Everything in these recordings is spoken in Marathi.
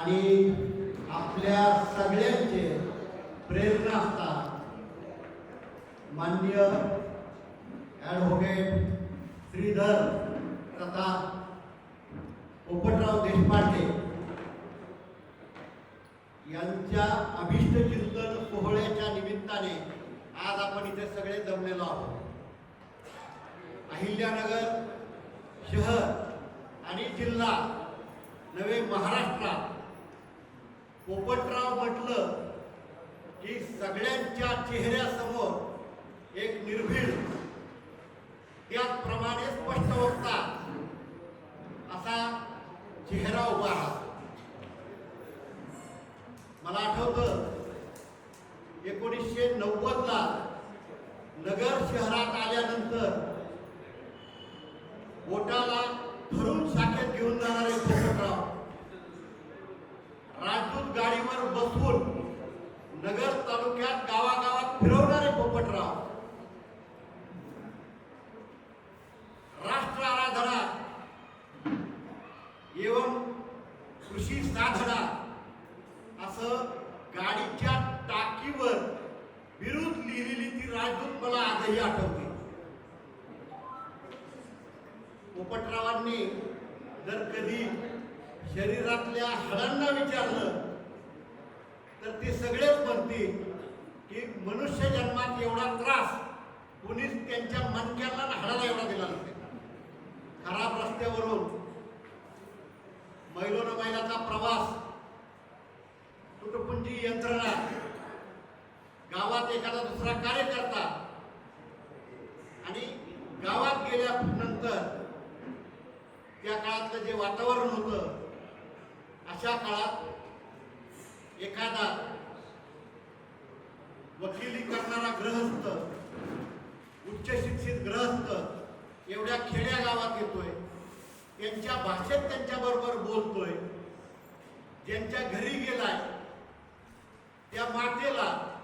आणि आपल्या सगळ्यांचे प्रेरणा असतात. मान्य ॲडव्होकेट श्रीधर तथा पोपटराव देशपांडे यांच्या अभिष्ट चिंतन सोहळ्याच्या निमित्ताने आज आपण इथे सगळे जमलेलो आहोत. अहिल्यानगर शहर आणि जिल्हा नवे महाराष्ट्रात पोपटराव म्हटलं की सगळ्यांच्या चेहऱ्यासमोर एक निर्भीड त्याचप्रमाणे स्पष्ट वक्ता असा चेहरा उभा मला आठवतं एकोणीसशे नव्वदला नगर शहरात आल्यानंतर बोटाला तालुक्यात गावागावात फिरवणारे पोपटराव. राष्ट्र आराधना एवं कृषी साधना असं गाडीच्या टाकीवर विरुद्ध लिहिलेली ती राजदूत मला आजही आठवते. पोपटरावांनी जर कधी शरीरातल्या हाडांना विचारलं तर ते सगळेच म्हणतील की मनुष्य जन्मात एवढा त्रास कुणीच त्यांच्या मनक्याला आणि हाडाला एवढा दिला नसेल खराब रस्त्यावरून मैलोन मैलाचा प्रवास तुटपुंजी यंत्रणा गावात एखादा दुसरा कार्यकर्ता आणि गावात गेल्यानंतर त्या काळातलं जे वातावरण होतं अशा काळात एखादा वकिली करणारा ग्रहस्थ उच्च शिक्षित ग्रहस्थ एवढ्या खेड्या गावात येतोय. त्यांच्या भाषेत त्यांच्या बरोबर बोलतोय. ज्यांच्या घरी गेलाय त्या मातेला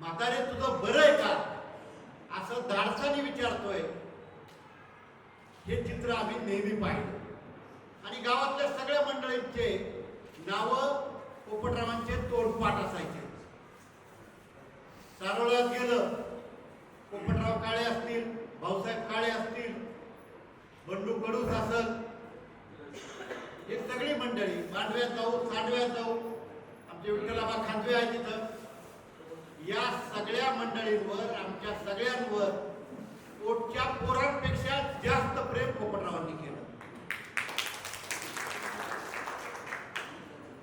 म्हातारे तुझं बरं आहे का? असं धाडसाने विचारतोय. हे चित्र आम्ही नेहमी पाहिलं. आणि गावातल्या सगळ्या मंडळींचे नावं पोपटरावांचे तोडपाठ असायचे. सारोळ्यात गेलं. पोपटराव काळे असतील भाऊसाहेब काळे असतील बंडू कडूस असल हे सगळी मंडळी मांडव्यात जाऊ सांडव्यात जाऊ आमचे विठ्ठलाबा खांदवे आहे तिथं या सगळ्या मंडळींवर आमच्या सगळ्यांवर पोटच्या पोरांपेक्षा जास्त प्रेम पोपटरावांनी केलं.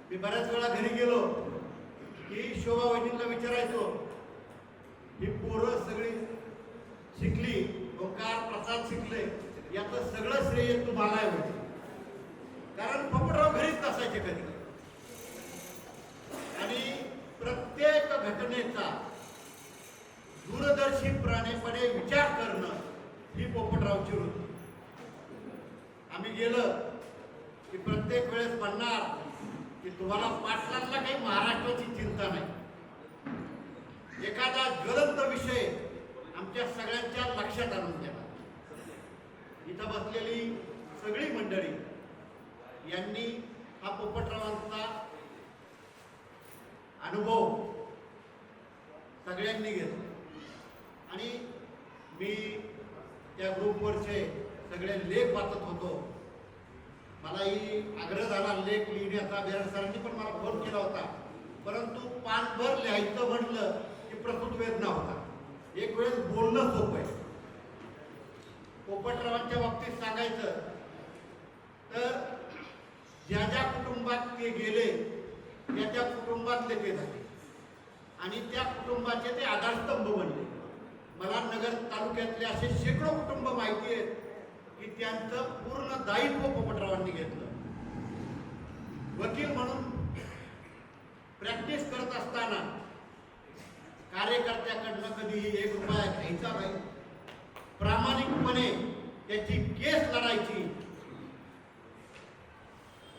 मी बऱ्याच वेळा घरी गेलो की शोभा वहिनींना विचारायचो ही पोरं सगळी शिकली ओंकार प्रसाद शिकले याचं सगळं श्रेय तुम्हाला होते म्हणजे. कारण पोपटराव घरीच नसायचे कधी. आणि प्रत्येक घटनेचा दूरदर्शीपणानेपणे विचार करणं ही पोपटरावची वृत्ती. आम्ही गेलं की प्रत्येक वेळेस म्हणणार की तुम्हाला पाटलांना काही महाराष्ट्राची चिंता नाही. एखादा ज्वलंत विषय आमच्या सगळ्यांच्या लक्षात आणून द्या. इथं बसलेली सगळी मंडळी यांनी हा पोपटरावांचा अनुभव सगळ्यांनी घेतला. आणि मी त्या ग्रुपवरचे सगळे लेख वाचत होतो. मलाही आग्रह झाला लेख लिहिण्याचा. बेरड सरांनी पण मला फोन केला होता परंतु पानभर लिहायचं म्हटलं की प्रसूत होता? एक वेळेस बोलणं सोपं आहे. पोपटरावांच्या बाबतीत सांगायचं तर ज्या ज्या कुटुंबात ते गेले त्या त्या कुटुंबातले ते झाले. आणि त्या कुटुंबाचे ते आधारस्तंभ बनले. मला नगर तालुक्यातले असे शेकडो कुटुंब माहिती आहेत की त्यांचं पूर्ण दायित्व पोपटरावांनी घेतलं. वकील म्हणून प्रॅक्टिस करत असताना कार्यकर्त्याकडनं कधीही एक रुपया घ्यायचा नाही. प्रामाणिकपणे त्याची केस लढायची.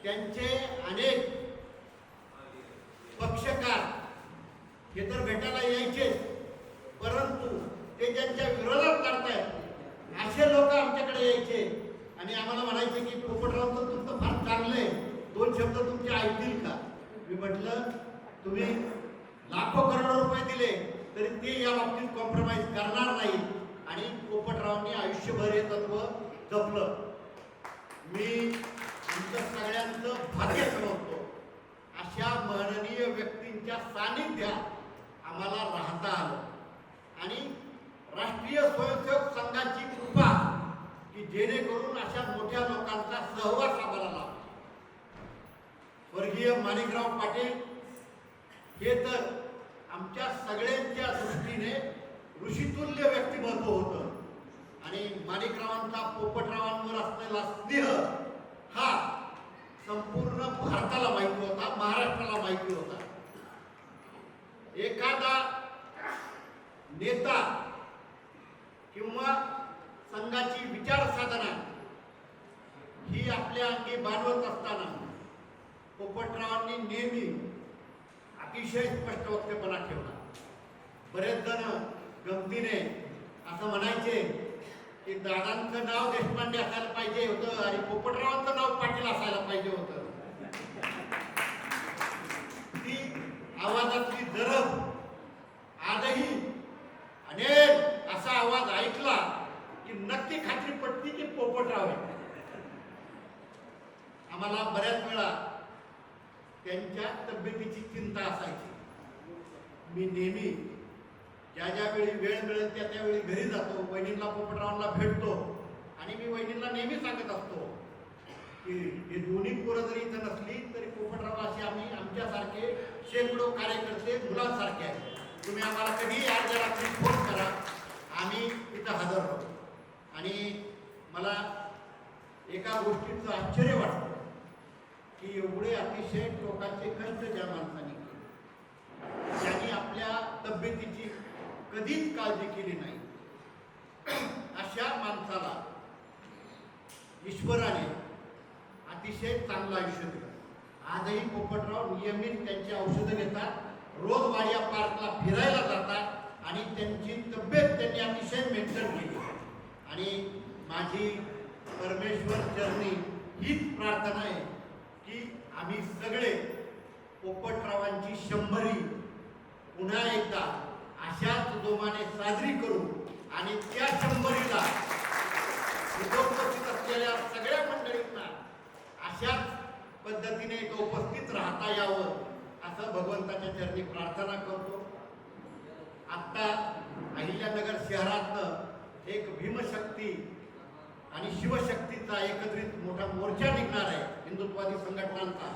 त्यांचे अनेक पक्षकार हे तर भेटायला यायचे परंतु ते त्यांच्या विरोधात काढतायत असे लोक आमच्याकडे यायचे आणि आम्हाला म्हणायचे की पोपटराव तर तुमचं फार चांगलं आहे. दोन शब्द तुमचे ऐकतील का? मी म्हटलं तुम्ही लाखो करोडो रुपये दिले. तरी ते या बाबतीत कॉम्प्रोमाइज करणार नाही आणि पोपटरावांनी आयुष्यभर हे तत्व जपलं. मी तुमचं सगळ्यांचं भाग्य समजतो. अशा माननीय व्यक्तींच्या सानिध्यात आम्हाला राहता आलं. आणि राष्ट्रीय स्वयंसेवक संघाची कृपा की जेणेकरून अशा मोठ्या लोकांचा सहवास आम्हाला लाभला. स्वर्गीय माणिकराव पाटील हे तर आमच्या सगळ्यांच्या दृष्टीने ऋषितुल्य व्यक्तिमत्व होतं. आणि माणिकरावांचा पोपटरावांवर असलेला स्नेह हा संपूर्ण भारताला माहिती होता महाराष्ट्राला माहिती होता. एखादा नेता किंवा संघाची विचार साधना ही आपल्या अंगी बांधवत असताना पोपटरावांनी नेहमी अतिशय स्पष्ट वक्तेपणा ठेवला बरेच जण गमतीने असं म्हणायचे की दादांचं नाव देशपांडे असायला पाहिजे होतं आणि पोपटरावांचं नाव पाटील असायला पाहिजे होतं. ती आवाजातली जरब आजही अनेक असा आवाज ऐकला की नक्की खात्री पडते की पोपटराव आहे आम्हाला बऱ्याच वेळा त्यांच्या तब्येतीची चिंता असायची. मी नेहमी ज्या ज्यावेळी वेळ मिळेल त्या त्यावेळी घरी जातो वहिनींना पोपटरावांना भेटतो आणि मी वहिनींना नेहमी सांगत असतो की हे दोन्ही पोरं जरी इथं नसली तरी पोपटराव असे आम्ही आमच्यासारखे शेकडो कार्यकर्ते मुलांसारखे आहेत. तुम्ही आम्हाला कधीही अर्ध्या रात्री फोन करा. आम्ही इथं हजर होतो आणि मला एका गोष्टीचं आश्चर्य वाटतं. की एवढे अतिशय टोकाचे कष्ट ज्या माणसाने केले. ज्यांनी आपल्या तब्येतीची कधीच काळजी केली नाही. अशा माणसाला ईश्वराने अतिशय चांगलं आयुष्य दिलं. आजही पोपटराव नियमित त्यांची औषधं घेतात रोज वाडिया पार्कला फिरायला जातात आणि त्यांची तब्येत त्यांनी अतिशय मेंटेन केली. आणि माझी परमेश्वर चरणी हीच प्रार्थना आहे. आम्ही सगळे पोपटरावांची शंभरी पुन्हा एकदा अशाच जोमाने साजरी करू आणि त्या शंभरीला उपस्थित असलेल्या सगळ्या मंडळींना अशाच पद्धतीने इथं उपस्थित राहता यावं असं भगवंताच्या चरणी प्रार्थना करतो. आत्ता अहिल्यानगर शहरातनं एक भीमशक्ती आणि शिवशक्तीचा एकत्रित मोठा मोर्चा निघणार आहे हिंदुत्वादी संघटनांचा.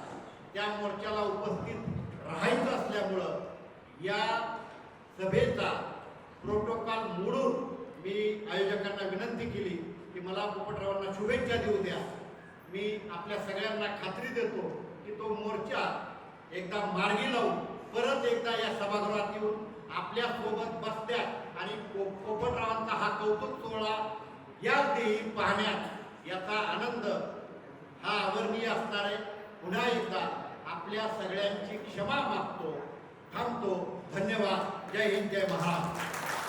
त्या मोर्चाला उपस्थित राहायचं असल्यामुळं या सभेचा प्रोटोकॉल मोडून मी आयोजकांना विनंती केली की मला पोपटरावांना शुभेच्छा देऊ द्या. मी आपल्या सगळ्यांना खात्री देतो की तो मोर्चा एकदा मार्गी लावून परत एकदा या सभागृहात येऊन आपल्यासोबत सोबत आणि पोपटरावांचा हा कौतुक सोहळा या देही पाहण्यात याचा आनंद हा आवरणीय असणार. आहे पुन्हा एकदा आपल्या सगळ्यांची क्षमा मागतो थांबतो. धन्यवाद. जय हिंद जय महाराष्ट्र.